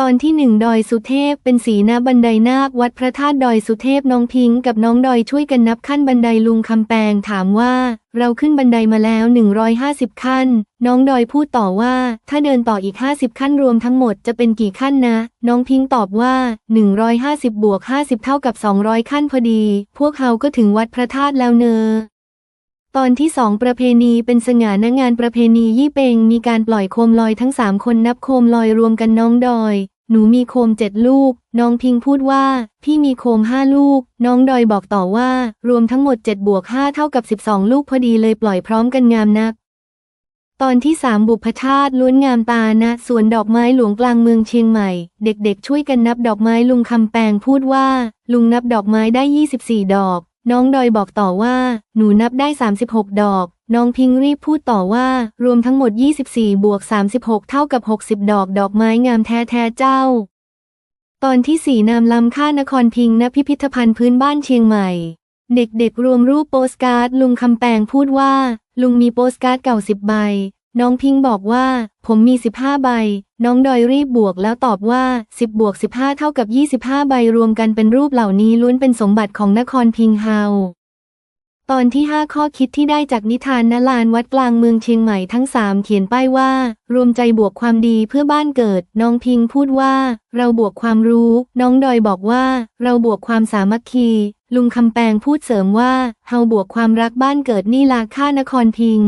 ตอนที่หนึ่งดอยสุเทพเป็นสีหน้าบันไดนาควัดพระธาตุดอยสุเทพน้องพิงกับน้องดอยช่วยกันนับขั้นบันไดลุงคำแปงถามว่า เราขึ้นบันไดมาแล้ว 150 ขั้น น้องดอยพูดต่อว่า ถ้าเดินต่ออีก 50 ขั้นรวมทั้งหมดจะเป็นกี่ขั้นนะ น้องพิงตอบว่า 150บวก50 เท่ากับ 200 ขั้นพอดี พวกเขาก็ถึงวัดพระธาตุแล้วเนอ ตอนที่สองประเพณีเป็นสง่านงานประเพณียี่เปงมีการปล่อยโคมลอยทั้งสามคนนับโคมลอยรวมกันน้องดอย หนูมีโคมเจ็ดลูก น้องพิงพูดว่า พี่มีโคมห้าลูก น้องดอยบอกต่อว่า รวมทั้งหมดเจ็ดบวกห้าเท่ากับสิบสองลูกพอดีเลยปล่อยพร้อมกันงามนัก ตอนที่สามบุพชาติล้วนงามตาณสวนดอกไม้หลวงกลางเมืองเชียงใหม่ เด็กๆ ช่วยกันนับดอกไม้ลุงคำแปงพูดว่า ลุงนับดอกไม้ได้ 24 ดอก น้องดอยบอกต่อว่า หนูนับได้ 36 ดอก น้องพิงรีบพูดต่อว่า รวมทั้งหมด 24 บวก 36 เท่ากับ 60 ดอก ดอกไม้งามแท้แท้ๆเจ้า ตอนที่สี่นามลำค่านครพิงณพิพิธภัณฑ์พื้นบ้านเชียงใหม่ เด็กๆ รวมรูปโปสการ์ดลุงคำแปงพูดว่า ลุงมีโปสการ์ดเก่าสิบใบ น้องพิงบอกว่า ผมมี 15 ใบ น้องดอยรีบบวกแล้วตอบว่า 10 บวก 15 เท่ากับ 25 ใบรวมกันเป็นรูปเหล่านี้ล้วนเป็นสมบัติของนครพิงเฮา ตอนที่ 5 ข้อคิดที่ได้จากนิทานณลานวัดกลางเมืองเชียงใหม่ทั้ง 3 เขียนป้ายว่า รวมใจบวกความดีเพื่อบ้านเกิด น้องพิงพูดว่า เราบวกความรู้ น้องดอยบอกว่า เราบวกความสามัคคี ลุงคำแปงพูดเสริมว่า เฮาบวกความรักบ้านเกิดนี่ลาค่านครพิง